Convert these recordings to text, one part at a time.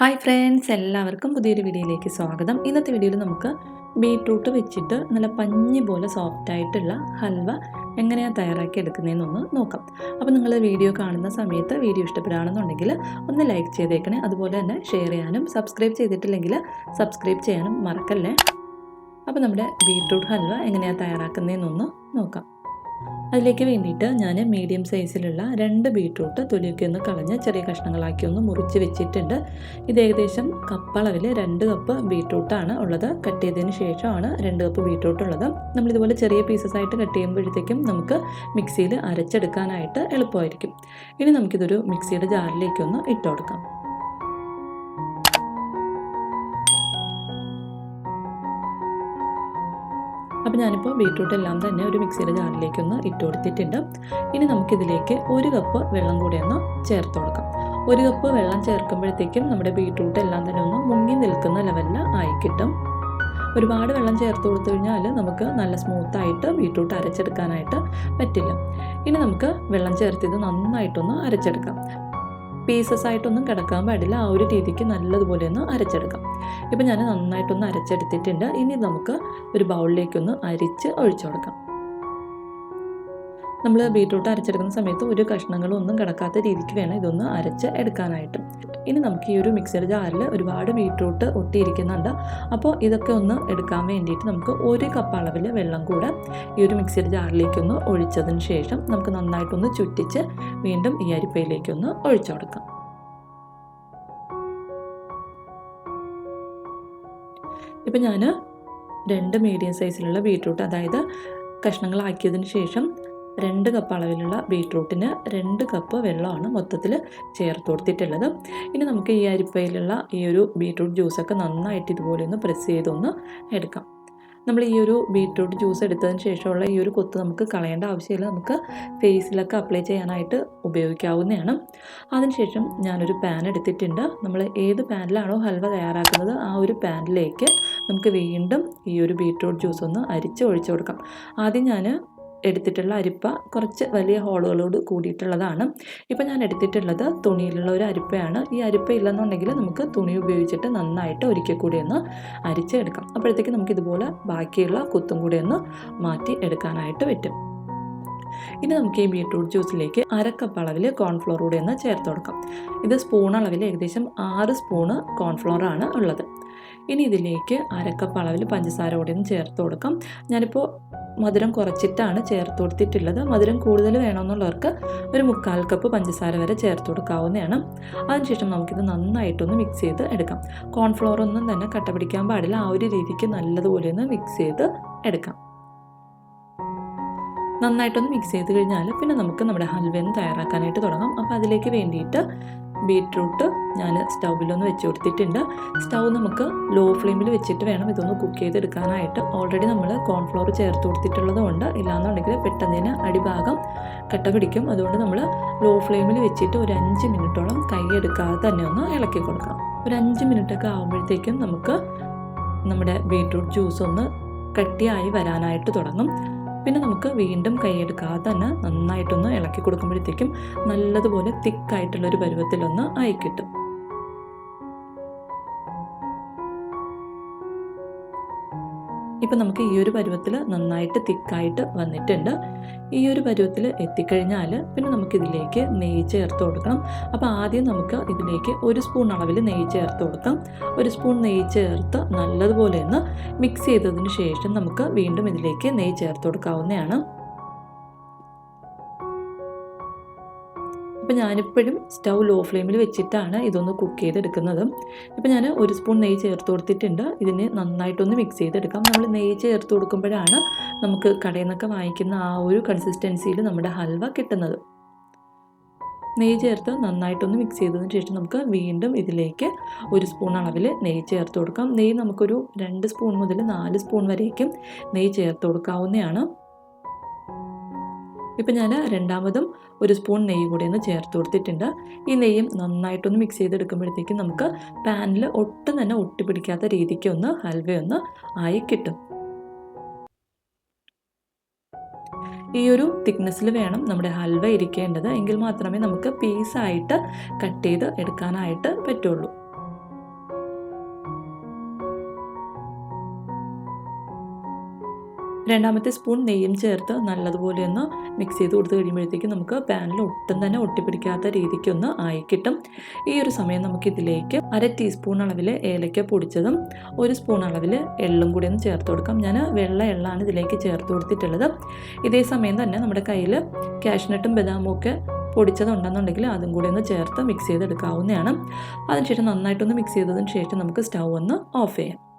Hi friends എല്ലാവർക്കും പുതിയൊരു വീഡിയോയിലേക്ക് സ്വാഗതം. ഇന്നത്തെ വീഡിയോയിൽ നമുക്ക് ബീട്രൂട്ട് വെച്ചിട്ട് നല്ല പഞ്ഞി പോലെ സോഫ്റ്റ് ആയിട്ടുള്ള ഹൽവ എങ്ങനെയാണ് തയ്യാറാക്കി എടുക്കുന്നതെന്നൊന്ന് നോക്കാം. അപ്പോൾ നിങ്ങൾ വീഡിയോ കാണുന്ന സമയത്ത് വീഡിയോ ഇഷ്ടപ്പെടുകയാണെന്നുണ്ടെങ്കിൽ ഒന്ന് ലൈക്ക് ചെയ്തേക്കണേ. അതുപോലെ തന്നെ ഷെയർ ചെയ്യാനും സബ്സ്ക്രൈബ് ചെയ്തിട്ടില്ലെങ്കിൽ സബ്സ്ക്രൈബ് ചെയ്യാനും മറക്കല്ലേ. അപ്പോൾ നമ്മുടെ ബീട്രൂട്ട് ഹൽവ എങ്ങനെയാണ് തയ്യാറാക്കുന്നതെന്നൊന്ന് നോക്കാം. അതിലേക്ക് വേണ്ടിയിട്ട് ഞാൻ മീഡിയം സൈസിലുള്ള രണ്ട് ബീട്രൂട്ട് തൊലിയൊക്കെ ഒന്ന് കളഞ്ഞ് ചെറിയ കഷ്ണങ്ങളാക്കി ഒന്ന് മുറിച്ച് വെച്ചിട്ടുണ്ട്. ഇത് ഏകദേശം കപ്പളവിൽ രണ്ട് കപ്പ് ബീട്രൂട്ടാണ് ഉള്ളത്. കട്ട് ചെയ്തതിന് ശേഷമാണ് രണ്ട് കപ്പ് ബീട്രൂട്ട് ഉള്ളത്. നമ്മളിതുപോലെ ചെറിയ പീസസ് ആയിട്ട് കട്ട് ചെയ്യുമ്പോഴത്തേക്കും നമുക്ക് മിക്സിയിൽ അരച്ചെടുക്കാനായിട്ട് എളുപ്പമായിരിക്കും. ഇനി നമുക്കിതൊരു മിക്സിയുടെ ജാറിലേക്കൊന്ന് ഇട്ട് കൊടുക്കാം. അപ്പോൾ ഞാനിപ്പോൾ ബീട്രൂട്ട് എല്ലാം തന്നെ ഒരു മിക്സിയുടെ ജാറിലേക്കൊന്ന് ഇട്ട് കൊടുത്തിട്ടുണ്ട് ഇനി നമുക്കിതിലേക്ക് ഒരു കപ്പ് വെള്ളം കൂടി ഒന്ന് ചേർത്ത് കൊടുക്കാം. ഒരു കപ്പ് വെള്ളം ചേർക്കുമ്പോഴത്തേക്കും നമ്മുടെ ബീട്രൂട്ട് എല്ലാം തന്നെ ഒന്ന് മുങ്ങി നിൽക്കുന്ന ലെവലിൽ ആയി കിട്ടും. ഒരുപാട് വെള്ളം ചേർത്ത് കൊടുത്തു കഴിഞ്ഞാൽ നമുക്ക് നല്ല സ്മൂത്തായിട്ട് ബീട്രൂട്ട് അരച്ചെടുക്കാനായിട്ട് പറ്റില്ല. ഇനി നമുക്ക് വെള്ളം ചേർത്തിത് നന്നായിട്ടൊന്ന് അരച്ചെടുക്കാം. പീസസ് ആയിട്ടൊന്നും കിടക്കാൻ പാടില്ല. ആ ഒരു രീതിക്ക് നല്ലതുപോലെ ഒന്ന് അരച്ചെടുക്കാം. ഇപ്പം ഞാൻ നന്നായിട്ടൊന്ന് അരച്ചെടുത്തിട്ടുണ്ട്. ഇനി നമുക്ക് ഒരു ബൗളിലേക്കൊന്ന് അരിച്ച് ഒഴിച്ചു കൊടുക്കാം. നമ്മൾ ബീട്രൂട്ട് അരച്ചെടുക്കുന്ന സമയത്ത് ഒരു കഷ്ണങ്ങളൊന്നും കിടക്കാത്ത രീതിക്ക് വേണം ഇതൊന്ന് അരച്ച് എടുക്കാനായിട്ട്. ഇനി നമുക്ക് ഈ ഒരു മിക്സർ ജാറിൽ ഒരുപാട് ബീട്രൂട്ട് ഒട്ടിയിരിക്കുന്നുണ്ട്. അപ്പോൾ ഇതൊക്കെ ഒന്ന് എടുക്കാൻ വേണ്ടിയിട്ട് നമുക്ക് ഒരു കപ്പ് അളവിൽ വെള്ളം കൂടെ ഈ ഒരു മിക്സർ ജാറിലേക്കൊന്ന് ഒഴിച്ചതിന് ശേഷം നമുക്ക് നന്നായിട്ടൊന്ന് ചുറ്റിച്ച് വീണ്ടും ഈ അരിപ്പയിലേക്കൊന്ന് ഒഴിച്ചു കൊടുക്കാം. ഇപ്പം ഞാൻ രണ്ട് മീഡിയം സൈസിലുള്ള ബീട്രൂട്ട് അതായത് കഷ്ണങ്ങളാക്കിയതിന് ശേഷം രണ്ട് കപ്പ് അളവിലുള്ള ബീട്രൂട്ടിന് രണ്ട് കപ്പ് വെള്ളമാണ് മൊത്തത്തിൽ ചേർത്ത് കൊടുത്തിട്ടുള്ളത്. ഇനി നമുക്ക് ഈ അരിപ്പയിലുള്ള ഈ ഒരു ബീട്രൂട്ട് ജ്യൂസൊക്കെ നന്നായിട്ട് ഇതുപോലെ ഒന്ന് പ്രസ് ചെയ്തൊന്ന് എടുക്കാം. നമ്മൾ ഈ ഒരു ബീട്രൂട്ട് ജ്യൂസ് എടുത്തതിന് ശേഷമുള്ള ഈ ഒരു കൊത്ത് നമുക്ക് കളയേണ്ട ആവശ്യമില്ല. നമുക്ക് ഫേസിലൊക്കെ അപ്ലൈ ചെയ്യാനായിട്ട് ഉപയോഗിക്കാവുന്നതാണ്. അതിനുശേഷം ഞാനൊരു പാൻ എടുത്തിട്ടുണ്ട്. നമ്മൾ ഏത് പാനിലാണോ ഹൽവ തയ്യാറാക്കുന്നത് ആ ഒരു പാനിലേക്ക് നമുക്ക് വീണ്ടും ഈ ഒരു ബീട്രൂട്ട് ജ്യൂസ് ഒന്ന് അരിച്ച് ഒഴിച്ചു കൊടുക്കാം. ആദ്യം ഞാൻ എടുത്തിട്ടുള്ള അരിപ്പ കുറച്ച് വലിയ ഹോളുകളോട് കൂടിയിട്ടുള്ളതാണ്. ഇപ്പം ഞാൻ എടുത്തിട്ടുള്ളത് തുണിയിലുള്ള ഒരു അരിപ്പയാണ്. ഈ അരിപ്പ ഇല്ലെന്നുണ്ടെങ്കിൽ നമുക്ക് തുണി ഉപയോഗിച്ചിട്ട് നന്നായിട്ട് ഒരിക്കൽ കൂടി ഒന്ന് അരിച്ചെടുക്കാം. അപ്പോഴത്തേക്ക് നമുക്ക് ഇതുപോലെ ബാക്കിയുള്ള കുത്തും കൂടി ഒന്ന് മാറ്റി എടുക്കാനായിട്ട് പറ്റും. ഇനി നമുക്ക് ഈ ബീട്രൂട്ട് ജ്യൂസിലേക്ക് അരക്കപ്പ് അളവിൽ കോൺഫ്ലോർ കൂടി ഒന്ന് ചേർത്ത് കൊടുക്കാം. ഇത് സ്പൂൺ അളവിൽ ഏകദേശം ആറ് സ്പൂണ് കോൺഫ്ലോർ ആണ് ഉള്ളത്. ഇനി ഇതിലേക്ക് അരക്കപ്പ് അളവിൽ പഞ്ചസാര കൂടി ഒന്ന് ചേർത്ത് കൊടുക്കാം. ഞാനിപ്പോൾ മധുരം കുറച്ചിട്ടാണ് ചേർത്ത് കൊടുത്തിട്ടുള്ളത്. മധുരം കൂടുതൽ വേണമെന്നുള്ളവർക്ക് ഒരു മുക്കാൽ കപ്പ് പഞ്ചസാര വരെ ചേർത്ത് കൊടുക്കാവുന്നതാണ്. അതിനുശേഷം നമുക്കിത് നന്നായിട്ടൊന്ന് മിക്സ് ചെയ്ത് എടുക്കാം. കോൺഫ്ലോർ ഒന്നും തന്നെ കട്ട പിടിക്കാൻ പാടില്ല. ആ ഒരു രീതിക്ക് നല്ലതുപോലെ ഒന്ന് മിക്സ് ചെയ്ത് എടുക്കാം. നന്നായിട്ടൊന്ന് മിക്സ് ചെയ്ത് കഴിഞ്ഞാൽ പിന്നെ നമുക്ക് നമ്മുടെ ഹൽവയൊന്ന് തയ്യാറാക്കാനായിട്ട് തുടങ്ങാം. അപ്പോൾ അതിലേക്ക് വേണ്ടിയിട്ട് ബീട്രൂട്ട് ഞാൻ സ്റ്റൗവിലൊന്ന് വെച്ച് കൊടുത്തിട്ടുണ്ട്. സ്റ്റൗ നമുക്ക് ലോ ഫ്ലെയിമിൽ വെച്ചിട്ട് വേണം ഇതൊന്ന് കുക്ക് ചെയ്തെടുക്കാനായിട്ട്. ഓൾറെഡി നമ്മൾ കോൺഫ്ലോർ ചേർത്ത് കൊടുത്തിട്ടുള്ളത് കൊണ്ട് ഇല്ലാന്നുണ്ടെങ്കിൽ പെട്ടെന്ന് അടിഭാഗം കട്ട പിടിക്കും. അതുകൊണ്ട് നമ്മൾ ലോ ഫ്ലെയിമിൽ വെച്ചിട്ട് ഒരു അഞ്ച് മിനിറ്റോളം കൈ എടുക്കാതെ തന്നെ ഒന്ന് ഇളക്കി കൊടുക്കാം ഒരു അഞ്ച് മിനിറ്റൊക്കെ ആകുമ്പോഴത്തേക്കും നമുക്ക് നമ്മുടെ ബീട്രൂട്ട് ജ്യൂസ് ഒന്ന് കട്ടിയായി വരാനായിട്ട് തുടങ്ങും. പിന്നെ നമുക്ക് വീണ്ടും കൈയെടുക്കാതെ തന്നെ നന്നായിട്ടൊന്ന് ഇളക്കി കൊടുക്കുമ്പോഴത്തേക്കും നല്ലതുപോലെ തിക്കായിട്ടുള്ളൊരു പരുവത്തിലൊന്ന് ആയി കിട്ടും. ഇപ്പം നമുക്ക് ഈ ഒരു പരുവത്തിൽ നന്നായിട്ട് തിക്കായിട്ട് വന്നിട്ടുണ്ട്. ഈ ഒരു പരുവത്തിൽ എത്തിക്കഴിഞ്ഞാൽ പിന്നെ നമുക്കിതിലേക്ക് നെയ്യ് ചേർത്ത് കൊടുക്കണം. അപ്പോൾ ആദ്യം നമുക്ക് ഇതിലേക്ക് ഒരു സ്പൂൺ അളവിൽ നെയ്യ് ചേർത്ത് കൊടുക്കാം. ഒരു സ്പൂൺ നെയ്യ് ചേർത്ത് നല്ലതുപോലെ ഒന്ന് മിക്സ് ചെയ്തതിന് ശേഷം നമുക്ക് വീണ്ടും ഇതിലേക്ക് നെയ്യ് ചേർത്ത് കൊടുക്കാവുന്നതാണ്. അപ്പോൾ ഞാനിപ്പോഴും സ്റ്റൗ ലോ ഫ്ലെയിമിൽ വെച്ചിട്ടാണ് ഇതൊന്ന് കുക്ക് ചെയ്തെടുക്കുന്നത്. ഇപ്പോൾ ഞാൻ ഒരു സ്പൂൺ നെയ്യ് ചേർത്ത് കൊടുത്തിട്ടുണ്ട്. ഇതിന് നന്നായിട്ടൊന്ന് മിക്സ് ചെയ്തെടുക്കാം. നമ്മൾ നെയ്യ് ചേർത്ത് കൊടുക്കുമ്പോഴാണ് നമുക്ക് കടയിൽ നിന്നൊക്കെ വാങ്ങിക്കുന്ന ആ ഒരു കൺസിസ്റ്റൻസിയിൽ നമ്മുടെ ഹൽവ കിട്ടുന്നത്. നെയ്യ് ചേർത്ത് നന്നായിട്ടൊന്ന് മിക്സ് ചെയ്തതിന് ശേഷം നമുക്ക് വീണ്ടും ഇതിലേക്ക് ഒരു സ്പൂൺ അളവിൽ നെയ്യ് ചേർത്ത് കൊടുക്കാം. നെയ്യ് നമുക്കൊരു രണ്ട് സ്പൂൺ മുതൽ നാല് സ്പൂൺ വരേക്കും നെയ്യ് ചേർത്ത് കൊടുക്കാവുന്നതാണ്. ഇപ്പം ഞാൻ രണ്ടാമതും ഒരു സ്പൂൺ നെയ്യ് കൂടി ഒന്ന് ചേർത്ത് കൊടുത്തിട്ടുണ്ട്. ഈ നെയ്യും നന്നായിട്ടൊന്ന് മിക്സ് ചെയ്തെടുക്കുമ്പോഴത്തേക്കും നമുക്ക് പാനിൽ ഒട്ടും തന്നെ ഒട്ടിപ്പിടിക്കാത്ത രീതിക്ക് ഒന്ന് ഹൽവ ഒന്ന് ആയി കിട്ടും. ഈ ഒരു തിക്നെസ്സിൽ വേണം നമ്മുടെ ഹൽവ ഇരിക്കേണ്ടത്. എങ്കിൽ മാത്രമേ നമുക്ക് പീസായിട്ട് കട്ട് ചെയ്ത് എടുക്കാനായിട്ട് പറ്റുള്ളൂ. രണ്ടാമത്തെ സ്പൂൺ നെയ്യും ചേർത്ത് നല്ലതുപോലെ ഒന്ന് മിക്സ് ചെയ്ത് കൊടുത്ത് കഴിയുമ്പോഴത്തേക്കും നമുക്ക് പാനിൽ ഒട്ടും തന്നെ ഒട്ടിപ്പിടിക്കാത്ത രീതിക്കൊന്ന് ആയി കിട്ടും. ഈ ഒരു സമയം നമുക്ക് ഇതിലേക്ക് അര ടീസ്പൂൺ അളവിൽ ഏലക്ക പൊടിച്ചതും ഒരു സ്പൂൺ അളവിൽ എള്ളും കൂടി ഒന്ന് ചേർത്ത് കൊടുക്കാം. ഞാൻ വെള്ള എള്ളാണ് ഇതിലേക്ക് ചേർത്ത് കൊടുത്തിട്ടുള്ളത്. ഇതേ സമയം തന്നെ നമ്മുടെ കയ്യിൽ കാഷ്നട്ടും ബദാമും ഒക്കെ പൊടിച്ചതുണ്ടെന്നുണ്ടെങ്കിൽ അതും കൂടി ഒന്ന് ചേർത്ത് മിക്സ് ചെയ്തെടുക്കാവുന്നതാണ്. അതിനുശേഷം നന്നായിട്ടൊന്ന് മിക്സ് ചെയ്തതിന് ശേഷം നമുക്ക് സ്റ്റൗ ഒന്ന് ഓഫ് ചെയ്യാം.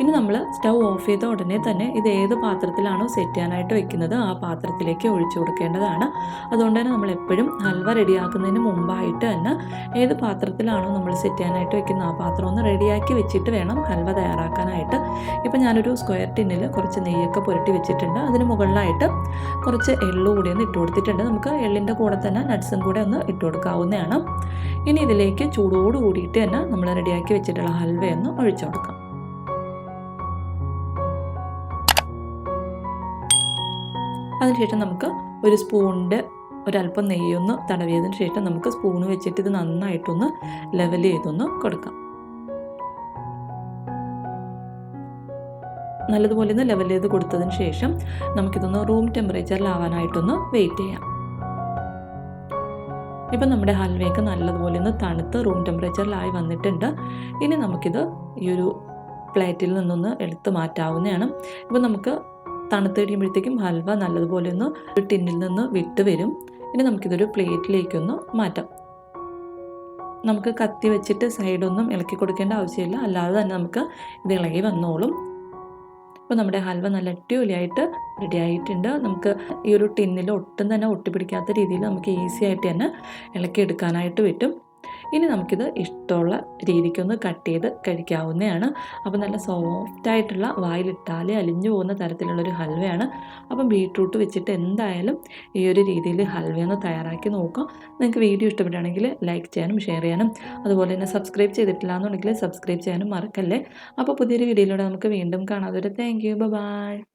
ഇനി നമ്മൾ സ്റ്റൗ ഓഫ് ചെയ്ത ഉടനെ തന്നെ ഇത് ഏത് പാത്രത്തിലാണോ സെറ്റ് ചെയ്യാനായിട്ട് വെക്കുന്നത് ആ പാത്രത്തിലേക്ക് ഒഴിച്ചു കൊടുക്കേണ്ടതാണ്. അതുകൊണ്ട് തന്നെ നമ്മൾ എപ്പോഴും ഹൽവ റെഡിയാക്കുന്നതിന് മുമ്പായിട്ട് തന്നെ ഏത് പാത്രത്തിലാണോ നമ്മൾ സെറ്റ് ചെയ്യാനായിട്ട് വെക്കുന്ന ആ പാത്രം ഒന്ന് റെഡിയാക്കി വെച്ചിട്ട് വേണം ഹൽവ തയ്യാറാക്കാനായിട്ട്. ഇപ്പം ഞാനൊരു സ്ക്വയർ ടിന്നിൽ കുറച്ച് നെയ്യൊക്കെ പുരട്ടി വെച്ചിട്ടുണ്ട്. അതിന് മുകളിലായിട്ട് കുറച്ച് എള്ളു കൂടി ഒന്ന് ഇട്ട് കൊടുത്തിട്ടുണ്ട്. നമുക്ക് എള്ളിന്റെ കൂടെ തന്നെ നട്ട്സും കൂടെ ഒന്ന് ഇട്ട് കൊടുക്കാവുന്നതാണ്. ഇനി ഇതിലേക്ക് ചൂടോട് കൂടിയിട്ട് തന്നെ നമ്മൾ റെഡിയാക്കി വെച്ചിട്ടുള്ള ഹൽവയൊന്ന് ഒഴിച്ചു കൊടുക്കാം. അതിനുശേഷം നമുക്ക് ഒരു സ്പൂണിന്റെ ഒരല്പം നെയ്യൊന്ന് തടവിയതിന് ശേഷം നമുക്ക് സ്പൂൺ വെച്ചിട്ട് ഇത് നന്നായിട്ടൊന്ന് ലെവൽ ചെയ്തൊന്ന് കൊടുക്കാം. നല്ലതുപോലെ ഒന്ന് ലെവൽ ചെയ്ത് കൊടുത്തതിന് ശേഷം നമുക്കിതൊന്ന് റൂം ടെമ്പറേച്ചറിലാവാനായിട്ടൊന്ന് വെയിറ്റ് ചെയ്യാം. ഇപ്പം നമ്മുടെ ഹൽവയൊക്കെ നല്ലതുപോലെ ഒന്ന് തണുത്ത് റൂം ടെമ്പറേച്ചറിലായി വന്നിട്ടുണ്ട്. ഇനി നമുക്കിത് ഈ ഒരു പ്ലേറ്റിൽ നിന്നൊന്ന് എടുത്ത് മാറ്റാവുന്നതാണ്. ഇപ്പം നമുക്ക് തണുത്ത് കഴിയുമ്പോഴത്തേക്കും ഹൽവ നല്ലതുപോലെ ഒന്ന് ടിന്നിൽ നിന്ന് വിട്ട് വരും. ഇനി നമുക്കിതൊരു പ്ലേറ്റിലേക്കൊന്ന് മാറ്റാം. നമുക്ക് കത്തി വെച്ചിട്ട് സൈഡൊന്നും ഇളക്കി കൊടുക്കേണ്ട ആവശ്യമില്ല. അല്ലാതെ തന്നെ നമുക്ക് ഇത് ഇളകി വന്നോളും. അപ്പോൾ നമ്മുടെ ഹൽവ നല്ല അടിപൊളിയായിട്ട് റെഡി ആയിട്ടുണ്ട്. നമുക്ക് ഈ ഒരു ടിന്നിൽ ഒട്ടും തന്നെ ഒട്ടിപ്പിടിക്കാത്ത രീതിയിൽ നമുക്ക് ഈസി ആയിട്ട് തന്നെ ഇളക്കി എടുക്കാനായിട്ട് പറ്റും. ഇനി നമുക്കിത് ഇഷ്ടമുള്ള രീതിക്കൊന്ന് കട്ട് ചെയ്ത് കഴിക്കാവുന്നതാണ്. അപ്പോൾ നല്ല സോഫ്റ്റ് ആയിട്ടുള്ള വായിലിട്ടാലേ അലിഞ്ഞു പോകുന്ന തരത്തിലുള്ളൊരു ഹൽവയാണ്. അപ്പം ബീട്രൂട്ട് വെച്ചിട്ട് എന്തായാലും ഈ ഒരു രീതിയിൽ ഹൽവ ഒന്ന് തയ്യാറാക്കി നോക്കാം. നിങ്ങൾക്ക് വീഡിയോ ഇഷ്ടപ്പെടുകയാണെങ്കിൽ ലൈക്ക് ചെയ്യാനും ഷെയർ ചെയ്യാനും അതുപോലെ തന്നെ സബ്സ്ക്രൈബ് ചെയ്തിട്ടില്ല എന്നുണ്ടെങ്കിൽ സബ്സ്ക്രൈബ് ചെയ്യാനും മറക്കല്ലേ. അപ്പോൾ പുതിയൊരു വീഡിയോയിലൂടെ നമുക്ക് വീണ്ടും കാണാം. അതൊരു താങ്ക് യു ബൈ